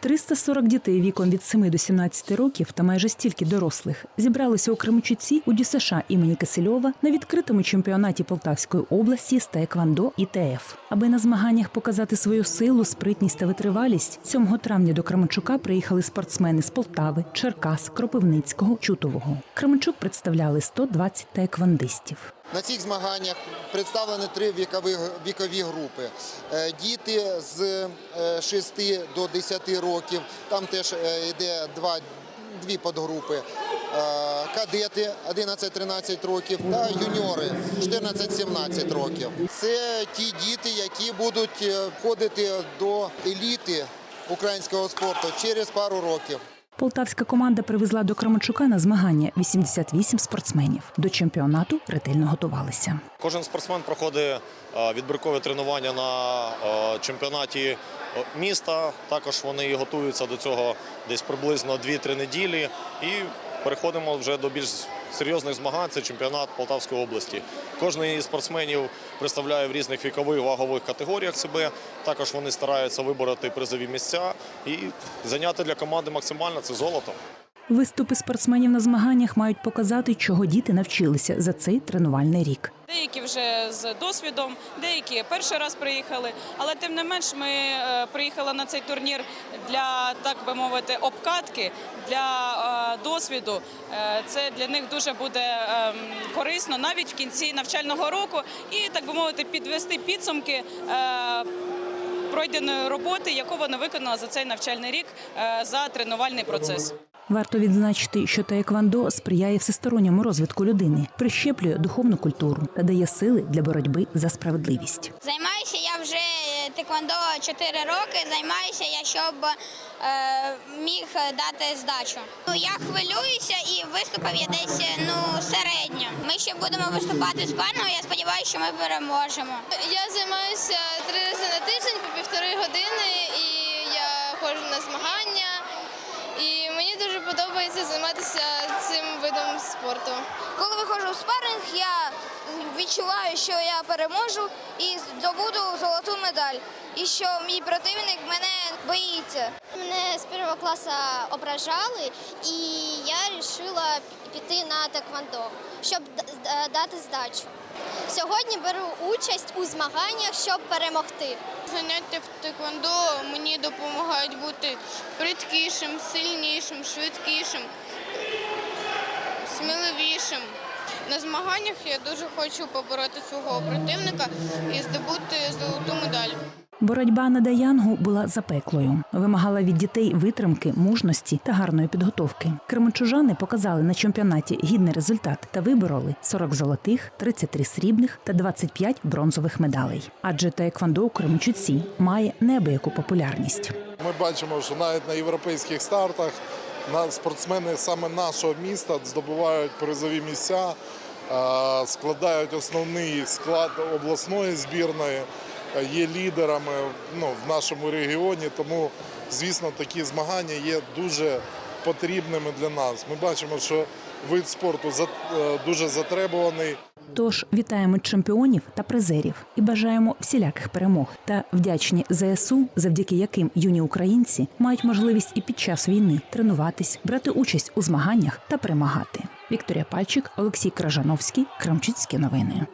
340 дітей віком від 7 до 17 років та майже стільки дорослих зібралися у Кременчуці у ДЮСШ імені Кисельова на відкритому чемпіонаті Полтавської області з таеквондо ІТФ. Аби на змаганнях показати свою силу, спритність та витривалість, 7 травня до Кременчука приїхали спортсмени з Полтави, Черкас, Кропивницького, Чутового. Кременчук представляли 120 таеквондистів. На цих змаганнях представлені три вікові, вікові групи. Е, Діти з е, 6 до 10 років, там теж е, йде два, дві подгрупи. Е, Кадети 11-13 років та юніори 14-17 років. Це ті діти, які будуть е, входити до еліти українського спорту через пару років. Полтавська команда привезла до Кременчука на змагання 88 спортсменів. До чемпіонату ретельно готувалися. Кожен спортсмен проходить е, відбіркове тренування на е, чемпіонаті е, міста. Також вони готуються до цього десь приблизно 2-3 неділі і переходимо вже до більш серйозних змагань. Це чемпіонат Полтавської області. Кожен із спортсменів представляє в різних вікових вагових категоріях себе. Також вони стараються вибороти призові місця і зайняти для команди максимально це золото. Виступи спортсменів на змаганнях мають показати, чого діти навчилися за цей тренувальний рік. Деякі вже з досвідом, деякі перший раз приїхали. Але тим не менш, ми е, приїхали на цей турнір для так би мовити обкатки, для е, досвіду. Е, Це для них дуже буде ем, корисно навіть в кінці навчального року, і так би мовити, підвести підсумки. Пройденої роботи, яку вони виконали за цей навчальний рік за тренувальний процес. Варто відзначити, що таеквондо сприяє всесторонньому розвитку людини, прищеплює духовну культуру та дає сили для боротьби за справедливість. Займаюся я вже тиквондо 4 роки. Займаюся я, щоб е, міг дати здачу. Ну я хвилююся і виступив я десь ну середньо. Ми ще будемо виступати з паном. Я сподіваюся, що ми переможемо. Я займаюся три рази на тиждень по півтори години, і я ходжу на змагання. Подобається займатися цим видом спорту. Коли виходжу в спаринг, я відчуваю, що я переможу і здобуду золоту медаль. І що мій противник мене боїться. Мене з першого класу ображали, і я вирішила піти на теквондо, щоб дати здачу. Сьогодні беру участь у змаганнях, щоб перемогти. Заняття в тиквондо мені допомагають бути придкішим, сильнішим, швидкішим, сміливішим. На змаганнях я дуже хочу побороти свого противника і здобути золоту медаль. Боротьба на Даянгу була запеклою, вимагала від дітей витримки, мужності та гарної підготовки. Кременчужани показали на чемпіонаті гідний результат та вибороли 40 золотих, 33 срібних та 25 бронзових медалей. Адже таеквондо у Кременчуці має неабияку популярність. Ми бачимо, що навіть на європейських стартах спортсмени саме нашого міста здобувають призові місця, е, складають основний склад обласної збірної, е, є лідерами ну, в нашому регіоні. Тому, звісно, такі змагання є дуже потрібними для нас. Ми бачимо, що вид спорту е, дуже затребуваний. Тож вітаємо чемпіонів та призерів і бажаємо всіляких перемог та вдячні ЗСУ, завдяки яким юні українці мають можливість і під час війни тренуватись, брати участь у змаганнях та перемагати. Вікторія Пальчик, Олексій Кражановський, Крамчицькі новини.